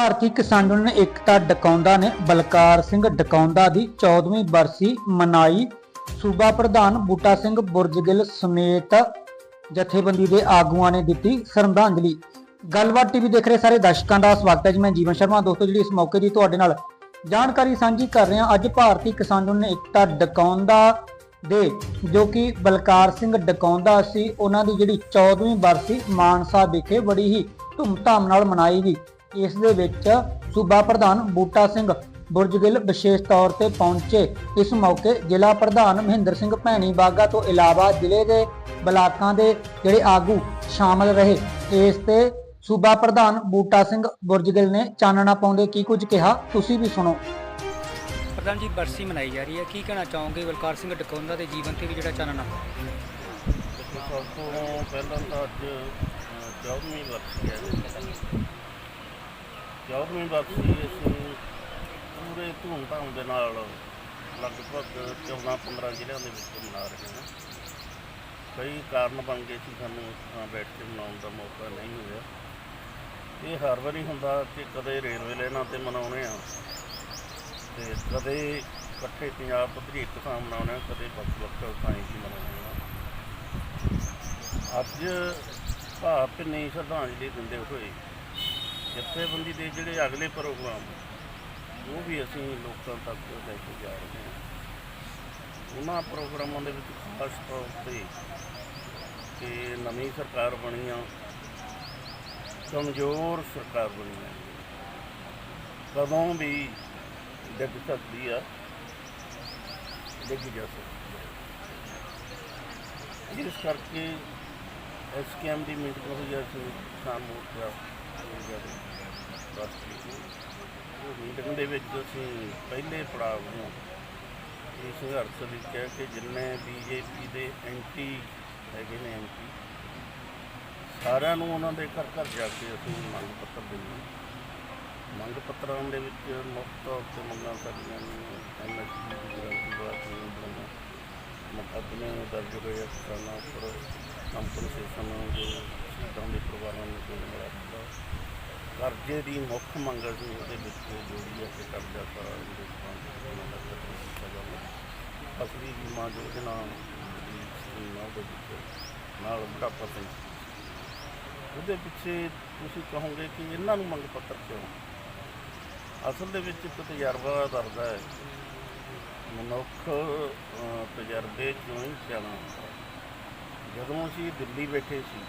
ਭਾਰਤੀ ਕਿਸਾਨ ਯੂਨੀਅਨ ਏਕਤਾ ਡਕੌਂਦਾ ਨੇ ਬਲਕਾਰ ਸਿੰਘ ਡਕੌਂਦਾ ਦੀ 14ਵੀਂ ਬਰਸੀ ਮਨਾਈ। ਸੂਬਾ ਪ੍ਰਧਾਨ ਬੂਟਾ ਸਿੰਘ ਬੁਰਜਗਿੱਲ ਸਮੇਤ ਜਥੇਬੰਦੀ ਦੇ ਆਗੂਆਂ ਨੇ ਦਿੱਤੀ ਸ਼ਰਧਾਂਜਲੀ। ਗੱਲਬਾਤ ਟੀਵੀ ਦੇਖ ਰਹੇ ਸਾਰੇ ਦਰਸ਼ਕਾਂ ਦਾ ਸਵਾਗਤ ਹੈ ਜੀ। ਮੈਂ ਜੀਵਨ ਸ਼ਰਮਾ। ਦੋਸਤੋ, ਜਿਹੜੀ ਇਸ ਮੌਕੇ ਦੀ ਤੁਹਾਡੇ ਨਾਲ ਜਾਣਕਾਰੀ ਸਾਂਝੀ ਕਰ ਰਹੇ ਹਾਂ, ਅੱਜ ਭਾਰਤੀ ਕਿਸਾਨ ਯੂਨੀਅਨ ਏਕਤਾ ਡਕੌਂਦਾ ਦੇ, ਜੋ ਕਿ ਬਲਕਾਰ ਸਿੰਘ ਡਕੌਂਦਾ ਸੀ, ਉਹਨਾਂ ਦੀ ਜਿਹੜੀ 14ਵੀਂ ਬਰਸੀ ਮਾਨਸਾ ਵਿਖੇ ਬੜੀ ਹੀ ਧੂਮਧਾਮ ਨਾਲ ਮਨਾਈ ਗਈ। ਇਸ ਦੇ ਵਿੱਚ ਸੂਬਾ ਪ੍ਰਧਾਨ ਬੂਟਾ ਸਿੰਘ ਬੁਰਜਗਿੱਲ ਵਿਸ਼ੇਸ਼ ਤੌਰ ਤੇ ਪਹੁੰਚੇ। ਇਸ ਮੌਕੇ ਜ਼ਿਲ੍ਹਾ ਪ੍ਰਧਾਨ ਮਹਿੰਦਰ ਸਿੰਘ ਭੈਣੀ ਬਾਗਾ ਤੋਂ ਇਲਾਵਾ ਜ਼ਿਲ੍ਹੇ ਦੇ ਬਲਾਕਾਂ ਦੇ ਜਿਹੜੇ ਆਗੂ ਸ਼ਾਮਲ ਰਹੇ। ਇਸ ਤੇ ਸੂਬਾ ਪ੍ਰਧਾਨ ਬੂਟਾ ਸਿੰਘ ਬੁਰਜਗਿੱਲ ਨੇ ਚਾਨਣਾ ਪਾਉਂਦੇ ਕੀ ਕੁਝ ਕਿਹਾ ਤੁਸੀਂ ਵੀ ਸੁਣੋ। ਪ੍ਰਧਾਨ ਜੀ ਬਰਸੀ ਮਨਾਈ ਜਾ ਰਹੀ ਹੈ। ਕੀ ਕਹਿਣਾ ਚਾਹੋਗੇ ਬਲਕਾਰ ਸਿੰਘ ਡਕੌਂਦਾ ਦੇ ਜੀਵਨ ਤੇ ਵੀ ਜਿਹੜਾ ਚਾਨਣਾ? ਸਭ ਤੋਂ ਪਹਿਲਾਂ ਤਾਂ ਅੱਜ ਚੌਦਵੀਂ ਵਰਸੀ ਹੈ। ਚੌਦਵੀਂ ਵਰਸੀ ਅਸੀਂ ਪੂਰੇ ਧੂਮਧਾਮ ਦੇ ਨਾਲ ਲਗਭਗ 14-15 ਜ਼ਿਲ੍ਹਿਆਂ ਦੇ ਵਿੱਚ ਮਨਾ ਰਹੇ ਹਾਂ। ਕਈ ਕਾਰਨ ਬਣ ਗਏ ਸੀ ਸਾਨੂੰ ਅ, ਬੈਠ ਕੇ ਮਨਾਉਣ ਦਾ ਮੌਕਾ ਨਹੀਂ ਹੋਇਆ ਇਹ ਹਰ ਵਾਰੀ ਹੁੰਦਾ ਕਿ ਕਦੇ ਰੇਲਵੇ ਲਾਈਨਾਂ ਤੇ ਮਨਾਉਣੇ ਆ ਤੇ ਕਦੇ ਇਕੱਠੇ ਪੰਜਾਬ ਪੱਧਰੀ ਇੱਕ ਥਾਂ ਮਨਾਉਣੇ ਆ ਕਦੇ ਵੱਖ-ਵੱਖ ਥਾਈਂ ਹੀ ਮਨਾਉਣੇ ਆ ਅੱਜ ਭਾਵ ਭਿੰਨੀ ਸ਼ਰਧਾਂਜਲੀ ਦਿੰਦੇ ਹੋਏ ਜਥੇਬੰਦੀ ਦੇ ਜਿਹੜੇ ਅਗਲੇ ਪ੍ਰੋਗਰਾਮ, ਉਹ ਵੀ ਅਸੀਂ ਲੋਕਾਂ ਤੱਕ ਲੈ ਕੇ ਜਾ ਰਹੇ ਹਾਂ। ਉਹਨਾਂ ਪ੍ਰੋਗਰਾਮਾਂ ਦੇ ਵਿੱਚ ਖਾਸ ਤੌਰ ਤੇ ਕਿ ਨਵੀਂ ਸਰਕਾਰ ਬਣੀ ਆ, ਕਮਜ਼ੋਰ ਸਰਕਾਰ ਬਣੀ ਆ। ਕਦੋਂ ਵੀ ਡਿੱਗ ਸਕਦੀ ਆ, ਡਿੱਗ ਜਾ ਸਕਦੀ ਆ। ਇਸ ਕਰਕੇ ਐਸਕੇਐਮ ਦੀ ਮੀਟਿੰਗ ਹੋਈ ਹੈ ਸੀ ਕਿਸਾਨ ਮੋਰਚਾ ਬਸ ਦੇ ਰਾਸ਼ਟਰੀ ਉਹ ਮੀਟਿੰਗ ਦੇ ਵਿੱਚ ਅਸੀਂ ਪਹਿਲੇ ਪੜਾਅ ਨੂੰ ਇਹ ਸੰਘਰਸ਼ ਵਿੱਚ ਕਿਹਾ ਕਿ ਜਿੰਨੇ ਬੀਜੇਪੀ ਦੇ ਐਂਟੀ ਹੈਗੇ ਨੇ ਐਂਟੀ ਸਾਰਿਆਂ ਨੂੰ ਉਹਨਾਂ ਦੇ ਘਰ ਘਰ ਜਾ ਕੇ ਅਸੀਂ ਮੰਗ ਪੱਤਰ ਦਿੰਦੇ ਮੰਗ ਪੱਤਰਾਂ ਦੇ ਵਿੱਚ ਮੁੱਖ ਤੌਰ ਤੇ ਮੰਗਾਂ ਸਾਡੀਆਂ ਐਮਐਸਪੀ ਦੀ ਗਰੰਟੀ ਵਾਸਤੇ ਬਣਾਉਣਾ। ਮੁਕੱਦਮੇ ਦਰਜ ਹੋਏ ਆ ਕਿਸਾਨਾਂ ਉੱਪਰ, ਕੰਪਨਸੇਸ਼ਨ ਜੋ ਸ਼ਹੀਦਾਂ ਦੇ ਪਰਿਵਾਰਾਂ ਨੂੰ ਕੋਈ ਮਿਲਿਆ ਹੁੰਦਾ। ਕਰਜ਼ੇ ਦੀ ਮੁੱਖ ਮੰਗ ਸੀ ਉਹਦੇ ਵਿੱਚ ਜੋੜੀ ਹੈ ਕਿ ਕਰਜ਼ਾ ਸਾਰਾ ਹਿੰਦੁਸਤਾਨ ਦੇ ਉਹਨਾਂ ਕੀਤਾ ਜਾਵੇ ਬੀਮਾ ਯੋਜਨਾ ਦੀ ਉਹਦੇ ਵਿੱਚ ਨਾਲ ਬੁਢਾਪਾ ਪੈਨਸ਼ਨ ਉਹਦੇ ਪਿੱਛੇ ਤੁਸੀਂ ਕਹੋਗੇ ਕਿ ਇਹਨਾਂ ਨੂੰ ਮੰਗ ਪੱਤਰ ਕਿਉਂ? ਅਸਲ ਦੇ ਵਿੱਚ ਇੱਕ ਤਜਰਬਾ ਦੱਸਦਾ ਹੈ। ਮਨੁੱਖ ਤਜਰਬੇ ਚੋਂ ਹੀ ਸਿਆਣਾ ਜਦੋਂ ਅਸੀਂ ਦਿੱਲੀ ਬੈਠੇ ਸੀ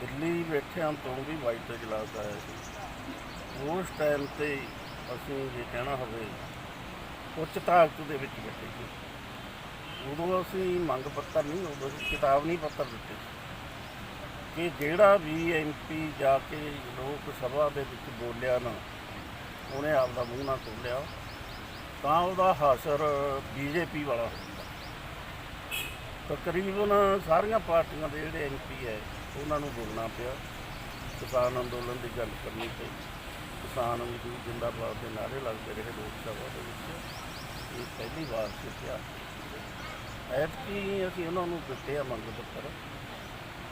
ਦਿੱਲੀ ਬੈਠਿਆਂ ਤੋਂ ਵੀ ਵਾਈਟ ਦਾ ਇਜਲਾਸ ਆਇਆ ਸੀ। ਉਸ ਟਾਈਮ ਤੇ ਅਸੀਂ ਜੇ ਕਹਿਣਾ ਹੋਵੇ, ਉੱਚ ਤਾਕਤ ਦੇ ਵਿੱਚ ਬੈਠੇ ਸੀ। ਉਦੋਂ ਅਸੀਂ ਮੰਗ ਪੱਤਰ ਨਹੀਂ, ਉਦੋਂ ਅਸੀਂ ਕਿਤਾਬ ਨਹੀਂ ਪੱਤਰ ਦਿੱਤੇ। ਸੀ ਕਿ ਜਿਹੜਾ ਵੀ ਐਮਪੀ ਜਾ ਕੇ ਲੋਕ ਸਭਾ ਦੇ ਵਿੱਚ ਬੋਲਿਆ ਨਾ, ਉਹਨੇ ਆਪਦਾ ਮੂੰਹ ਨਾ ਖੋਲ੍ਹਿਆ ਤਾਂ ਉਹਦਾ ਹਾਸਰ ਬੀਜੇਪੀ ਵਾਲਾ। ਹੁੰਦਾ ਤਕਰੀਬਨ ਸਾਰੀਆਂ ਪਾਰਟੀਆਂ ਦੇ ਜਿਹੜੇ ਐਮਪੀ ਹੈ ਉਹਨਾਂ ਨੂੰ ਬੋਲਣਾ ਪਿਆ। ਕਿਸਾਨ ਅੰਦੋਲਨ ਦੀ ਗੱਲ ਕਰਨੀ ਪਈ। ਕਿਸਾਨ ਮਜ਼ਦੂਰ ਜਿੰਦਾਬਾਦ ਦੇ ਨਾਰੇ ਲੱਗਦੇ ਰਹੇ ਲੋਕ ਸਭਾ ਦੇ ਵਿੱਚ। ਇਹ ਪਹਿਲੀ ਵਾਰ ਸੀ ਪਿਆ ਐਤਕੀ ਅਸੀਂ ਉਹਨਾਂ ਨੂੰ ਦਿੱਤੇ ਆ ਮੰਗ ਪੱਤਰ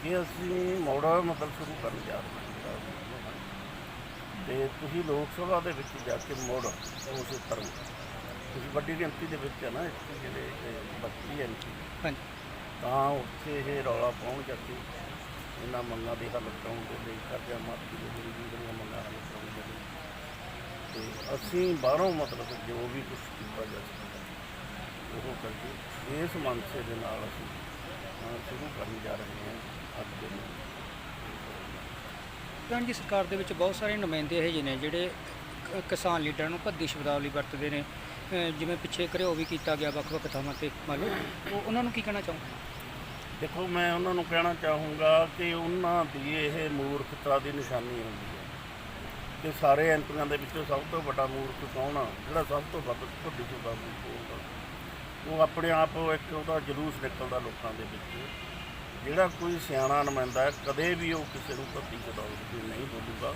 ਕਿ ਅਸੀਂ ਮੋੜਾ ਮਤਲਬ ਸ਼ੁਰੂ ਕਰਨ ਜਾ ਰਹੇ ਹਾਂ। ਤੇ ਤੁਸੀਂ ਲੋਕ ਸਭਾ ਦੇ ਵਿੱਚ ਜਾ ਕੇ ਮੋੜ ਉਸ ਤਰ੍ਹਾਂ ਤੁਸੀਂ ਵੱਡੀ ਗਿਣਤੀ ਦੇ ਵਿੱਚ ਹੈ ਨਾ ਜਿਹੜੇ 32 ਐਮਪੀ ਹਾਂਜੀ। ਤਾਂ ਉੱਥੇ ਇਹ ਰੌਲਾ ਪਾਉਣ ਜਾ ਕੇ ਇਹਨਾਂ ਮੰਗਾਂ ਦੇ ਹੱਲ ਕਰਾਉਣ ਦੇ ਲਈ, ਕਰਜ਼ਾ ਮਾਫੀ ਦੇ ਲਈ ਵੀ ਜਿਹੜੀਆਂ ਮੰਗਾਂ ਹੱਲ ਕਰਾਉਣ ਦੇ ਲਈ। ਤੇ ਅਸੀਂ ਬਾਹਰੋਂ ਮਤਲਬ ਜੋ ਵੀ ਕੁਝ ਕੀਤਾ ਜਾ ਸਕਦਾ ਉਹ ਕਰਕੇ ਇਸ ਮਨਸੇ ਦੇ ਨਾਲ ਅਸੀਂ ਸ਼ੁਰੂ ਕਰਨ ਜਾ ਰਹੇ ਹਾਂ ਅੱਜ ਦੇ ਪ੍ਰਧਾਨ ਜੀ, ਸਰਕਾਰ ਦੇ ਵਿੱਚ ਬਹੁਤ ਸਾਰੇ ਨੁਮਾਇੰਦੇ ਇਹੋ ਜਿਹੇ ਨੇ ਜਿਹੜੇ ਕਿਸਾਨ ਲੀਡਰਾਂ ਨੂੰ ਭੱਦੀ ਸ਼ਬਦਾਵਲੀ ਵਰਤਦੇ ਨੇ। ਜਿਵੇਂ ਪਿੱਛੇ ਘਰਿਓ ਵੀ ਕੀਤਾ ਗਿਆ ਵੱਖ-ਵੱਖ ਥਾਵਾਂ ਤੇ। ਮੰਨ ਲਓ ਉਹਨਾਂ ਨੂੰ ਕੀ ਕਹਿਣਾ ਚਾਹੁੰਦੇ ਦੇਖੋ, ਮੈਂ ਉਹਨਾਂ ਨੂੰ ਕਹਿਣਾ ਚਾਹੂੰਗਾ ਕਿ ਉਹਨਾਂ ਦੀ ਇਹ ਮੂਰਖਤਾ ਦੀ ਨਿਸ਼ਾਨੀ ਹੁੰਦੀ ਹੈ ਕਿ ਸਾਰੇ ਐਮਪੀਆਂ ਦੇ ਵਿੱਚੋਂ ਸਭ ਤੋਂ ਵੱਡਾ ਮੂਰਖ ਕੌਣ ਆ? ਜਿਹੜਾ ਸਭ ਤੋਂ ਵੱਧ ਵੱਡੀ ਸੁਦਾ ਹੋਊਗਾ ਉਹ ਆਪਣੇ ਆਪ ਇੱਕ ਉਹਦਾ ਜਲੂਸ ਨਿਕਲਦਾ ਲੋਕਾਂ ਦੇ ਵਿੱਚ, ਜਿਹੜਾ ਕੋਈ ਸਿਆਣਾ ਨੁਮਾਇੰਦਾ ਕਦੇ ਵੀ ਉਹ ਕਿਸੇ ਨੂੰ ਭੱਤੀ ਚੜਾਉਣ ਨਹੀਂ ਬੋਲੂਗਾ।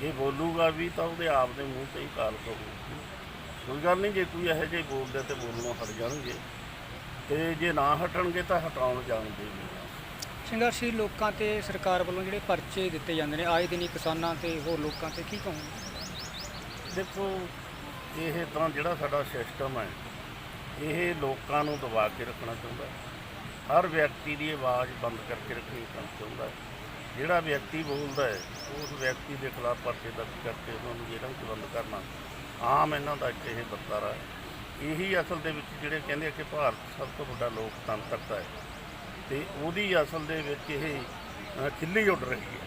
ਜੇ ਬੋਲੂਗਾ ਵੀ, ਤਾਂ ਉਹਦੇ ਆਪ ਦੇ ਮੂੰਹ ਤੇ ਹੀ ਕਾਲ ਪਊਗੀ। ਕੋਈ ਗੱਲ ਨਹੀਂ, ਜੇ ਕੋਈ ਇਹੋ ਜਿਹੇ ਬੋਲਦਾ ਤੇ ਬੋਲਣੋਂ ਹਟ ਜਾਣਗੇ। ਤੇ ਜੇ ਨਾ ਹਟਣਗੇ ਤਾਂ ਹਟਾਉਣ ਜਾਣਗੇ ਨਹੀਂ ਸੰਘਰਸ਼ੀ ਲੋਕਾਂ ਤੇ ਸਰਕਾਰ ਵੱਲੋਂ ਜਿਹੜੇ ਪਰਚੇ ਦਿੱਤੇ ਜਾਂਦੇ ਨੇ ਆਏ ਦਿਨ ਹੀ ਕਿਸਾਨਾਂ ਤੇ ਹੋਰ ਲੋਕਾਂ ਤੇ ਕੀ ਕਹੋਗੇ ਦੇਖੋ ਇਹ ਤਾਂ ਜਿਹੜਾ ਸਾਡਾ ਸਿਸਟਮ ਹੈ ਇਹ ਲੋਕਾਂ ਨੂੰ ਦਬਾ ਕੇ ਰੱਖਣਾ ਚਾਹੁੰਦਾ ਹੈ। ਹਰ ਵਿਅਕਤੀ ਦੀ ਆਵਾਜ਼ ਬੰਦ ਕਰਕੇ ਰੱਖਣੀ ਚਾਹੁੰਦਾ ਹੈ। ਜਿਹੜਾ ਵਿਅਕਤੀ ਬੋਲਦਾ ਹੈ ਉਸ ਵਿਅਕਤੀ ਦੇ ਖਿਲਾਫ ਪਰਚੇ ਦਰਜ ਕਰਕੇ ਉਹਨਾਂ ਨੂੰ ਜੇਲ੍ਹਾਂ ਵਿੱਚ ਬੰਦ ਕਰਨਾ ਆਮ ਇਹਨਾਂ ਦਾ ਇੱਕ ਇਹ ਵਰਤਾਰਾ ਹੈ ਇਹੀ ਅਸਲ ਦੇ ਵਿੱਚ ਜਿਹੜੇ ਕਹਿੰਦੇ ਆ ਕਿ ਭਾਰਤ ਸਭ ਤੋਂ ਵੱਡਾ ਲੋਕਤੰਤਰਤਾ ਹੈ। ਤੇ ਉਹਦੀ ਅਸਲ ਦੇ ਵਿੱਚ ਇਹ ਅ, ਖਿੱਲੀ ਉੱਡ ਰਹੀ ਹੈ।